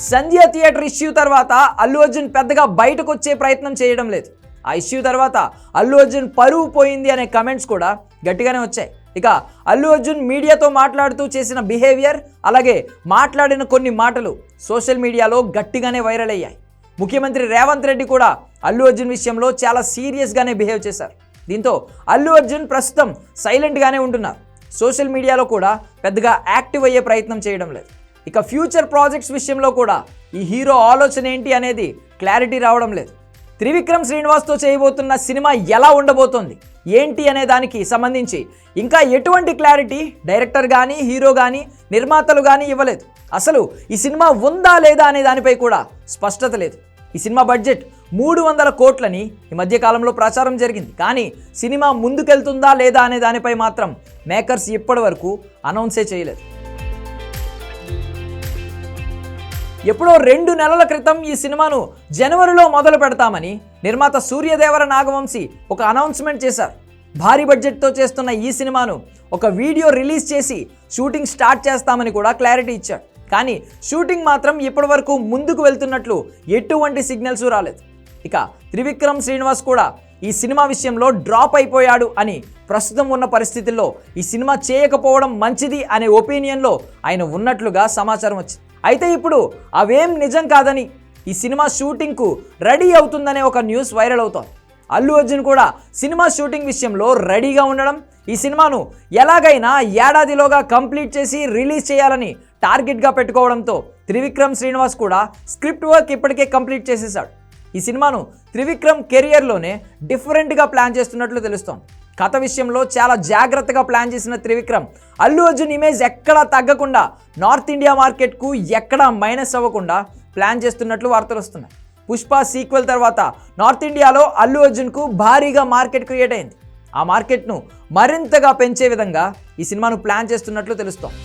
సంధ్య theatre issue తర్వాత అల్లు అర్జున్ పెద్దగా బయటకు వచ్చే ప్రయత్నం చేయడం లేదు. ఆ ఇష్యూ తర్వాత అల్లు అర్జున్ పరువు పోయింది అనే కమెంట్స్ కూడా గట్టిగానే వచ్చాయి. ఇక అల్లు అర్జున్ మీడియాతో మాట్లాడుతూ చేసిన బిహేవియర్ అలాగే మాట్లాడిన కొన్ని మాటలు సోషల్ మీడియాలో గట్టిగానే వైరల్ అయ్యాయి. ముఖ్యమంత్రి రేవంత్ రెడ్డి కూడా అల్లు అర్జున్ విషయంలో చాలా సీరియస్గానే బిహేవ్ చేశారు. దీంతో అల్లు అర్జున్ ప్రస్తుతం సైలెంట్గానే ఉంటున్నారు. సోషల్ మీడియాలో కూడా పెద్దగా యాక్టివ్ అయ్యే ప్రయత్నం చేయడం లేదు. ఇక ఫ్యూచర్ ప్రాజెక్ట్స్ విషయంలో కూడా ఈ హీరో ఆలోచన ఏంటి అనేది క్లారిటీ రావడం లేదు. త్రివిక్రమ్ శ్రీనివాస్తో చేయబోతున్న సినిమా ఎలా ఉండబోతోంది? ఏంటి అనే దానికి సంబంధించి ఇంకా ఎటువంటి క్లారిటీ డైరెక్టర్ కానీ హీరో కానీ నిర్మాతలు కానీ ఇవ్వలేదు. అసలు ఈ సినిమా ఉందా లేదా అనే దానిపై కూడా స్పష్టత లేదు. ఈ సినిమా బడ్జెట్ మూడు వందల కోట్లని ఈ మధ్యకాలంలో ప్రచారం జరిగింది. కానీ సినిమా ముందుకెళ్తుందా లేదా అనే దానిపై మాత్రం మేకర్స్ ఇప్పటి వరకు అనౌన్సే చేయలేదు. ఎప్పుడో రెండు నెలల క్రితం ఈ సినిమాను జనవరిలో మొదలు పెడతామని నిర్మాత సూర్యదేవర నాగవంశీ ఒక అనౌన్స్మెంట్ చేశారు. భారీ బడ్జెట్తో చేస్తున్న ఈ సినిమాను ఒక వీడియో రిలీజ్ చేసి షూటింగ్ స్టార్ట్ చేస్తామని కూడా క్లారిటీ ఇచ్చాడు. కానీ షూటింగ్ మాత్రం ఇప్పటి వరకు ముందుకు వెళ్తున్నట్లు ఎటువంటి సిగ్నల్స్ రాలేదు. ఇక త్రివిక్రమ్ శ్రీనివాస్ కూడా ఈ సినిమా విషయంలో డ్రాప్ అయిపోయాడు అని ప్రస్తుతం ఉన్న పరిస్థితుల్లో ఈ సినిమా చేయకపోవడం మంచిది అనే ఒపీనియన్లో ఆయన ఉన్నట్లుగా సమాచారం వచ్చింది. అయితే ఇప్పుడు అవేం నిజం కాదని ఈ సినిమా షూటింగ్కు రెడీ అవుతుందనే ఒక న్యూస్ వైరల్ అవుతోంది. అల్లు అర్జున్ కూడా సినిమా షూటింగ్ విషయంలో రెడీగా ఉండడం ఈ సినిమాను ఎలాగైనా ఏడాదిలోగా కంప్లీట్ చేసి రిలీజ్ చేయాలని టార్గెట్గా పెట్టుకోవడంతో త్రివిక్రమ్ శ్రీనివాస్ కూడా స్క్రిప్ట్ వర్క్ ఇప్పటికే కంప్లీట్ చేసేసాడు ఈ సినిమాను త్రివిక్రమ్ కెరియర్లోనే డిఫరెంట్గా ప్లాన్ చేస్తున్నట్లు తెలుస్తోంది. కథ విషయంలో చాలా జాగ్రత్తగా ప్లాన్ చేసిన త్రివిక్రమ్. అల్లు అర్జున్ ఇమేజ్ ఎక్కడా తగ్గకుండా నార్త్ ఇండియా మార్కెట్కు ఎక్కడా మైనస్ అవ్వకుండా ప్లాన్ చేస్తున్నట్లు వార్తలు వస్తున్నాయి. పుష్ప సీక్వెల్ తర్వాత నార్త్ ఇండియాలో అల్లు అర్జున్కు భారీగా మార్కెట్ క్రియేట్ అయింది. ఆ మార్కెట్ను మరింతగా పెంచే విధంగా ఈ సినిమాను ప్లాన్ చేస్తున్నట్లు తెలుస్తోంది.